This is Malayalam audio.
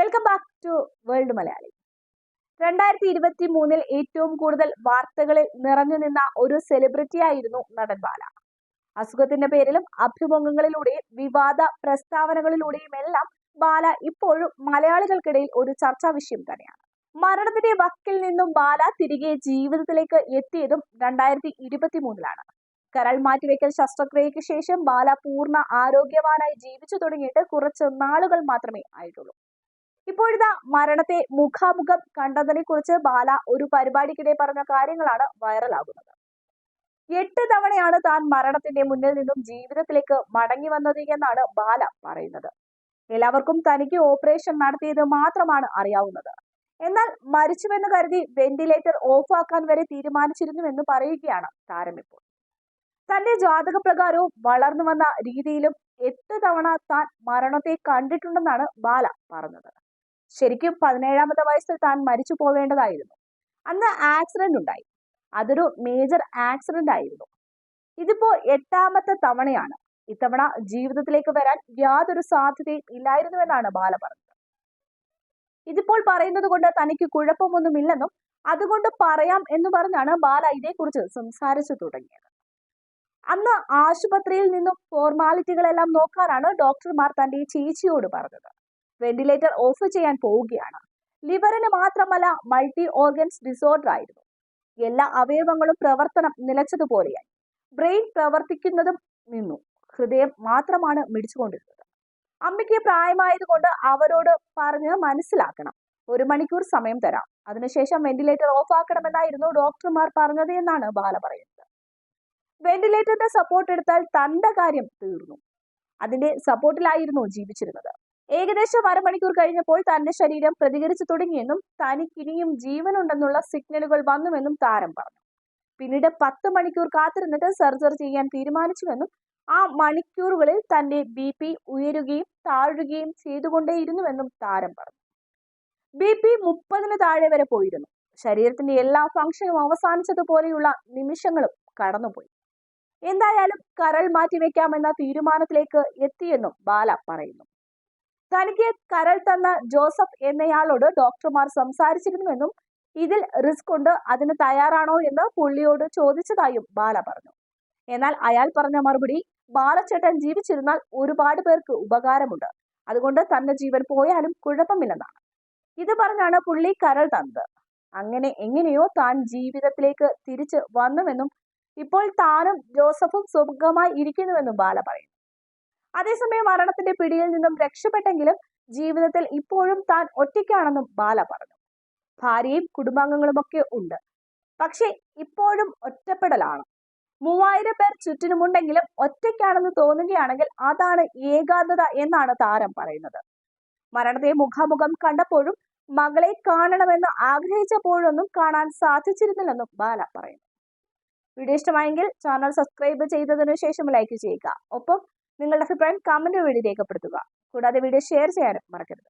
Welcome back to world Malayali രണ്ടായിരത്തി ഇരുപത്തി മൂന്നിൽ ഏറ്റവും കൂടുതൽ വാർത്തകളിൽ നിറഞ്ഞു നിന്ന ഒരു സെലിബ്രിറ്റി ആയിരുന്നു നടൻ ബാല. അസുഖത്തിന്റെ പേരിലും അഭിമുഖങ്ങളിലൂടെയും വിവാദ പ്രസ്താവനകളിലൂടെയും എല്ലാം ബാല ഇപ്പോഴും മലയാളികൾക്കിടയിൽ ഒരു ചർച്ചാ വിഷയം തന്നെയാണ്. മരണത്തിന്റെ വക്കിൽ നിന്നും ബാല തിരികെ ജീവിതത്തിലേക്ക് എത്തിയതും രണ്ടായിരത്തി ഇരുപത്തി മൂന്നിലാണ് കരൾ മാറ്റിവെക്കൽ ശസ്ത്രക്രിയയ്ക്ക് ശേഷം ബാല പൂർണ ആരോഗ്യവാനായി ജീവിച്ചു തുടങ്ങിയിട്ട് കുറച്ച് നാളുകൾ മാത്രമേ ആയിട്ടുള്ളൂ. ഇപ്പോഴിതാ മരണത്തെ മുഖാമുഖം കണ്ടതിനെ കുറിച്ച് ബാല ഒരു പരിപാടിക്കിടെ പറഞ്ഞ കാര്യങ്ങളാണ് വൈറലാകുന്നത്. എട്ട് തവണയാണ് താൻ മരണത്തിന്റെ മുന്നിൽ നിന്നും ജീവിതത്തിലേക്ക് മടങ്ങി വന്നത് എന്നാണ് ബാല പറയുന്നത്. എല്ലാവർക്കും തനിക്ക് ഓപ്പറേഷൻ നടത്തിയത് മാത്രമാണ് അറിയാവുന്നത്. എന്നാൽ മരിച്ചുവെന്ന് കരുതി വെന്റിലേറ്റർ ഓഫ് ആക്കാൻ വരെ തീരുമാനിച്ചിരുന്നു എന്ന് പറയുകയാണ് താരം ഇപ്പോൾ. തന്റെ ജാതക പ്രകാരവും വളർന്നു വന്ന രീതിയിലും എട്ട് തവണ താൻ മരണത്തെ കണ്ടിട്ടുണ്ടെന്നാണ് ബാല പറഞ്ഞത്. ശരിക്കും പതിനേഴാമത്തെ വയസ്സിൽ താൻ മരിച്ചു പോവേണ്ടതായിരുന്നു. അന്ന് ആക്സിഡന്റ് ഉണ്ടായി. അതൊരു മേജർ ആക്സിഡന്റ് ആയിരുന്നു. ഇതിപ്പോ എട്ടാമത്തെ തവണയാണ്. ഇത്തവണ ജീവിതത്തിലേക്ക് വരാൻ യാതൊരു സാധ്യതയും ഇല്ലായിരുന്നുവെന്നാണ് ബാല പറഞ്ഞത്. ഇതിപ്പോൾ പറയുന്നത് കൊണ്ട് തനിക്ക് കുഴപ്പമൊന്നുമില്ലെന്നും അതുകൊണ്ട് പറയാം എന്ന് പറഞ്ഞാണ് ബാല ഇതേക്കുറിച്ച് സംസാരിച്ചു തുടങ്ങിയത്. അന്ന് ആശുപത്രിയിൽ നിന്നും ഫോർമാലിറ്റികളെല്ലാം നോക്കാനാണ് ഡോക്ടർമാർ തന്റെ ചേച്ചിയോട് പറഞ്ഞത്. വെന്റിലേറ്റർ ഓഫ് ചെയ്യാൻ പോവുകയാണ്. ലിവറിന് മാത്രമല്ല മൾട്ടി ഓർഗൻസ് ഡിസോർഡർ ആയിരുന്നു. എല്ലാ അവയവങ്ങളും പ്രവർത്തനം നിലച്ചതുപോലെയായി. ബ്രെയിൻ പ്രവർത്തിക്കുന്നതും നിന്നു. ഹൃദയം മാത്രമാണ് മിടിച്ചുകൊണ്ടിരുന്നത്. അമ്മയ്ക്ക് പ്രായമായതുകൊണ്ട് അവരോട് പറഞ്ഞ് മനസ്സിലാക്കണം. ഒരു മണിക്കൂർ സമയം തരാം. അതിനുശേഷം വെന്റിലേറ്റർ ഓഫ് ആക്കണമെന്നായിരുന്നു ഡോക്ടർമാർ പറഞ്ഞത് എന്നാണ് ബാല പറയുന്നത്. വെന്റിലേറ്ററിന്റെ സപ്പോർട്ട് എടുത്താൽ തന്റെ കാര്യം തീർന്നു. അതിന്റെ സപ്പോർട്ടിലായിരുന്നു ജീവിച്ചിരുന്നത്. ഏകദേശം അരമണിക്കൂർ കഴിഞ്ഞപ്പോൾ തന്റെ ശരീരം പ്രതികരിച്ചു തുടങ്ങിയെന്നും തനിക്കിനിയും ജീവനുണ്ടെന്നുള്ള സിഗ്നലുകൾ വന്നുവെന്നും താരം പറഞ്ഞു. പിന്നീട് പത്ത് മണിക്കൂർ കാത്തിരുന്നിട്ട് സർജറി ചെയ്യാൻ തീരുമാനിച്ചുവെന്നും ആ മണിക്കൂറുകളിൽ തന്റെ ബി പി ഉയരുകയും താഴുകയും ചെയ്തുകൊണ്ടേയിരുന്നുവെന്നും താരം പറഞ്ഞു. ബി പി മുപ്പതിന് താഴെ വരെ പോയിരുന്നു. ശരീരത്തിന്റെ എല്ലാ ഫംഗ്ഷനും അവസാനിച്ചതുപോലെയുള്ള നിമിഷങ്ങളും കടന്നുപോയി. എന്തായാലും കരൾ മാറ്റിവെക്കാമെന്ന തീരുമാനത്തിലേക്ക് എത്തിയെന്നും ബാല പറയുന്നു. തനിക്ക് കരൾ തന്ന ജോസഫ് എന്നയാളോട് ഡോക്ടർമാർ സംസാരിച്ചിരുന്നുവെന്നും ഇതിൽ റിസ്ക് ഉണ്ട് അതിന് തയ്യാറാണോ എന്ന് പുള്ളിയോട് ചോദിച്ചതായും ബാല പറഞ്ഞു. എന്നാൽ അയാൾ പറഞ്ഞ മറുപടി ബാലച്ചേട്ടൻ ജീവിച്ചിരുന്നാൽ ഒരുപാട് പേർക്ക് ഉപകാരമുണ്ട്. അതുകൊണ്ട് തന്റെ ജീവൻ പോയാലും കുഴപ്പമില്ലെന്നാണ്. ഇത് പറഞ്ഞാണ് പുള്ളി കരൾ തന്നത്. അങ്ങനെ എങ്ങനെയോ താൻ ജീവിതത്തിലേക്ക് തിരിച്ച് വന്നുവെന്നും ഇപ്പോൾ താനും ജോസഫും സുഖമായി ഇരിക്കുന്നുവെന്നും ബാല പറയുന്നു. അതേസമയം മരണത്തിന്റെ പിടിയിൽ നിന്നും രക്ഷപ്പെട്ടെങ്കിലും ജീവിതത്തിൽ ഇപ്പോഴും താൻ ഒറ്റയ്ക്കാണെന്നും ബാല പറഞ്ഞു. ഭാര്യയും കുടുംബാംഗങ്ങളുമൊക്കെ ഉണ്ട്. പക്ഷെ ഇപ്പോഴും ഒറ്റപ്പെടലാണ്. മൂവായിരം പേർ ചുറ്റിനുമുണ്ടെങ്കിലും ഒറ്റയ്ക്കാണെന്ന് തോന്നുകയാണെങ്കിൽ അതാണ് ഏകാന്തത എന്നാണ് താരം പറയുന്നത്. മരണത്തെ മുഖാമുഖം കണ്ടപ്പോഴും മകളെ കാണണമെന്ന് ആഗ്രഹിച്ചപ്പോഴൊന്നും കാണാൻ സാധിച്ചിരുന്നില്ലെന്നും ബാല പറയുന്നു. വീഡിയോ ഇഷ്ടമായെങ്കിൽ ചാനൽ സബ്സ്ക്രൈബ് ചെയ്തതിനു ശേഷം ലൈക്ക് ചെയ്യുക. ഒപ്പം നിങ്ങളുടെ അഭിപ്രായം കമന്റ് വഴി രേഖപ്പെടുത്തുക. കൂടാതെ വീഡിയോ ഷെയർ ചെയ്യാനും മറക്കരുത്.